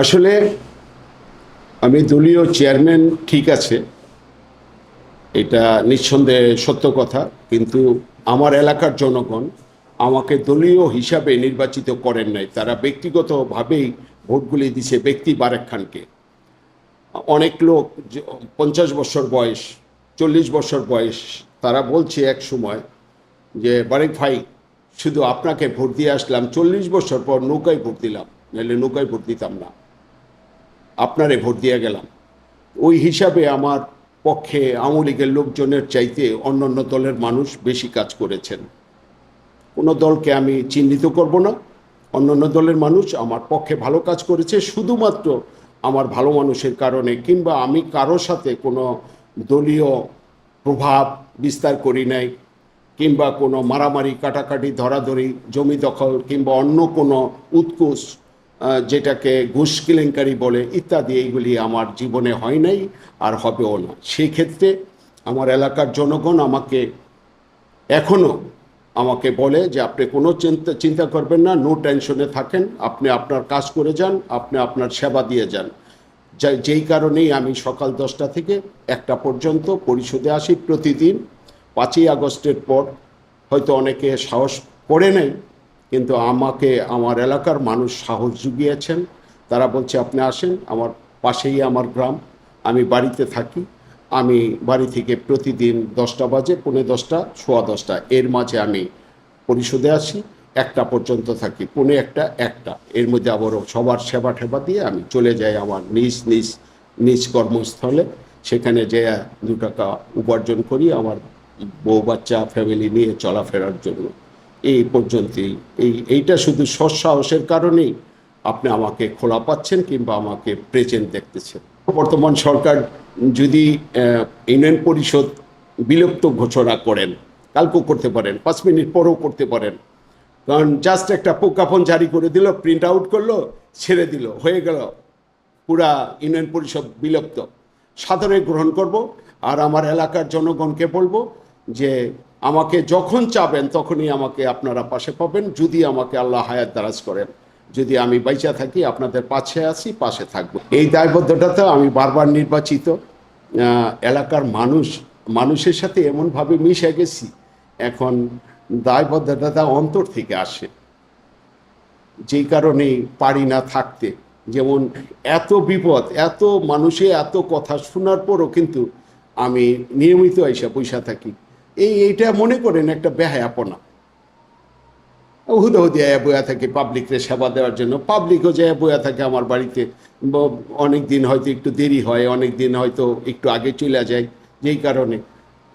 আসলে আমি দলীয় চেয়ারম্যান ঠিক আছে, এটা নিঃসন্দেহে সত্য কথা, কিন্তু আমার এলাকার জনগণ আমাকে দলীয় হিসাবে নির্বাচিত করেন নাই। তারা ব্যক্তিগতভাবেই ভোটগুলি দিছে ব্যক্তি বারেক খানকে। অনেক লোক পঞ্চাশ বছর বয়স, চল্লিশ বছর বয়স, তারা বলছে এক সময় যে, বারেক ভাই, শুধু আপনাকে ভোট দিয়ে আসলাম, চল্লিশ বছর পর নৌকায় ভোট দিলাম, নাহলে নৌকায় ভোট দিতাম না। আপনারে ভোট দিয়ে গেলাম। ওই হিসাবে আমার পক্ষে আওয়ামী লীগের লোকজনের চাইতে অন্যান্য দলের মানুষ বেশি কাজ করেছেন। কোনো দলকে আমি চিহ্নিত করব না। অন্যান্য দলের মানুষ আমার পক্ষে ভালো কাজ করেছে শুধুমাত্র আমার ভালো মানুষের কারণে কিংবা আমি কারও সাথে কোনো দলীয় প্রভাব বিস্তার করি নাই কিংবা কোনো মারামারি কাটাকাটি ধরাধরি জমি দখল কিংবা অন্য কোনো উৎকুশ আহ, যেটাকে ঘুষ কেলেঙ্কারি বলে ইত্যাদি, এইগুলি আমার জীবনে হয় নাই আর হবেও না। সেই ক্ষেত্রে আমার এলাকার জনগণ আমাকে এখনও আমাকে বলে যে আপনি কোনো চিন্তা চিন্তা করবেন না নো টেনশনে থাকেন। আপনি আপনার কাজ করে যান, আপনি আপনার সেবা দিয়ে যান। যেই কারণেই আমি সকাল দশটা থেকে একটা পর্যন্ত পরিষদে আসি প্রতিদিন। পাঁচই আগস্টের পর হয়তো অনেকে সাহস করে নেই কিন্তু আমাকে, আমার এলাকার মানুষ সাহস জুগিয়েছেন। তারা বলছে, আপনি আসেন, আমার পাশেই আমার গ্রাম, আমি বাড়িতে থাকি। আমি বাড়ি থেকে প্রতিদিন দশটা বাজে, পৌনে দশটা, সোয়া দশটা। এর মাঝে আমি পরিষদে আসি একটা পর্যন্ত থাকি, পৌনে একটা একটা। এর মধ্যে আবারও সবার সেবা ঠেবা দিয়ে আমি চলে যাই আমার নিজ নিজ নিজ কর্মস্থলে। সেখানে যে দু টাকা উপার্জন করি, আমার বউ বাচ্চা ফ্যামিলি নিয়ে চলাফেরার জন্য। এই পর্যন্তই। এই, এইটা শুধু সৎসাহসের কারণেই আপনি আমাকে খোলা পাচ্ছেন কিংবা আমাকে প্রেজেন্ট দেখতেছেন। বর্তমান সরকার যদি ইউনিয়ন পরিষদ বিলুপ্ত ঘোষণা করেন, কালকেও করতে পারেন, পাঁচ মিনিট পরেও করতে পারেন, কারণ জাস্ট একটা প্রজ্ঞাপন জারি করে দিল প্রিন্ট আউট করল, ছেড়ে দিল, হয়ে গেল, পুরা ইউনিয়ন পরিষদ বিলুপ্ত। সাদরে গ্রহণ করব, আর আমার এলাকার জনগণকে বলব যে আমাকে যখন চাবেন, তখনই আমাকে আপনারা পাশে পাবেন, যদি আমাকে আল্লাহ হায়াত দারাজ করেন। যদি আমি বাইচা থাকি, আপনাদের পাশে আছি, পাশে থাকব। এই দায়বদ্ধতাতে আমি বারবার নির্বাচিত। এলাকার মানুষ, মানুষের সাথে এমনভাবে মিশে গেছি, এখন দায়বদ্ধতা অন্তর থেকে আসে। যেই কারণে পারি না থাকতে। যেমন এত বিপদ, এত মানুষে এত কথা শোনার পরও কিন্তু আমি নিয়মিত এসে পয়সা থাকি। এই এইটা মনে করেন একটা বেহায়াপনা। হুদে হুদে বয়া থাকে পাবলিককে সেবা দেওয়ার জন্য। পাবলিকও যায় বয়া থাকে আমার বাড়িতে অনেক দিন হয়তো একটু দেরি হয় অনেক দিন হয়তো একটু আগে চলে যায়, যেই কারণে।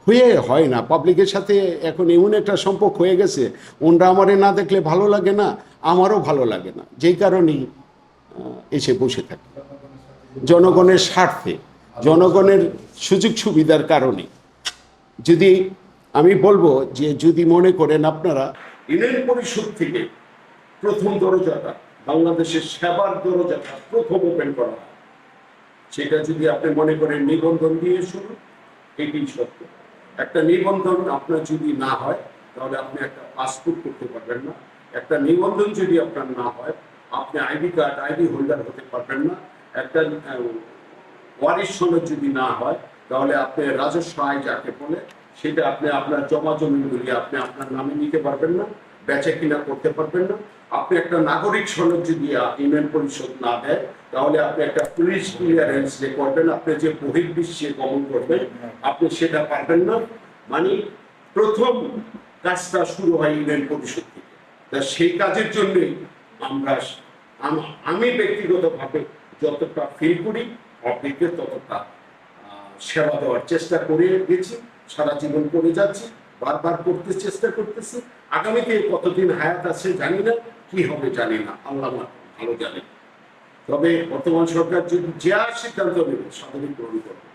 হয়ে, হয় না। পাবলিকের সাথে এখন এমন একটা সম্পর্ক হয়ে গেছে ওনরা আমারে না দেখলে ভালো লাগে না, আমারও ভালো লাগে না। যেই কারণেই এসে বসে থাকে। জনগণের স্বার্থে, জনগণের সুযোগ সুবিধার কারণে। যদি আমি বলব যে যদি মনে করেন আপনারা, ইউনিয়ন পরিষদ থেকে প্রথম দরজাটা, বাংলাদেশের সেবার দরজাটা প্রথম ওপেন করা সেটা যদি আপনি মনে করেন নিবন্ধন দিয়ে শুরু এটি সত্য। একটা নিবন্ধন আপনার যদি না হয়, তাহলে আপনি একটা পাসপোর্ট করতে পারবেন না। একটা নিবন্ধন যদি আপনার না হয়, আপনি আইডি কার্ড, আইডি হোল্ডার হতে পারবেন না। একটা ওয়ারিশ সনদ যদি না হয়, তাহলে আপনি রাজস্ব আয় যাকে বলে সেটা আপনি আপনার জমা জমিগুলি আপনি আপনার নামে নিতে পারবেন না, বেচা কিনা করতে পারবেন না। আপনি একটা নাগরিক সনদ যদি ইউনিয়ন পরিষদ না দেয়, তাহলে আপনি একটা পুলিশ ক্লিয়ারেন্স যে করবেন, আপনি যে বহির্বিশ্বে গমন করবেন, আপনি সেটা পারবেন না। মানে প্রথম কাজটা শুরু হয় ইউনিয়ন পরিষদ থেকে। তা সেই কাজের জন্যই আমরা আম- ব্যক্তিগতভাবে যতটা ফিল করি পাবলিককে ততটা সেবা দেওয়ার চেষ্টা করে গেছি সারা জীবন করে যাচ্ছি, বারবার করতে চেষ্টা করতেছি। আগামীতে কতদিন হায়াত আছে জানি না, কি হবে জানি না। আল্লাহ ভালো জানে। তবে বর্তমান সরকার যদি যা সিদ্ধান্ত নেবে সাধারণ গ্রহণ করবে।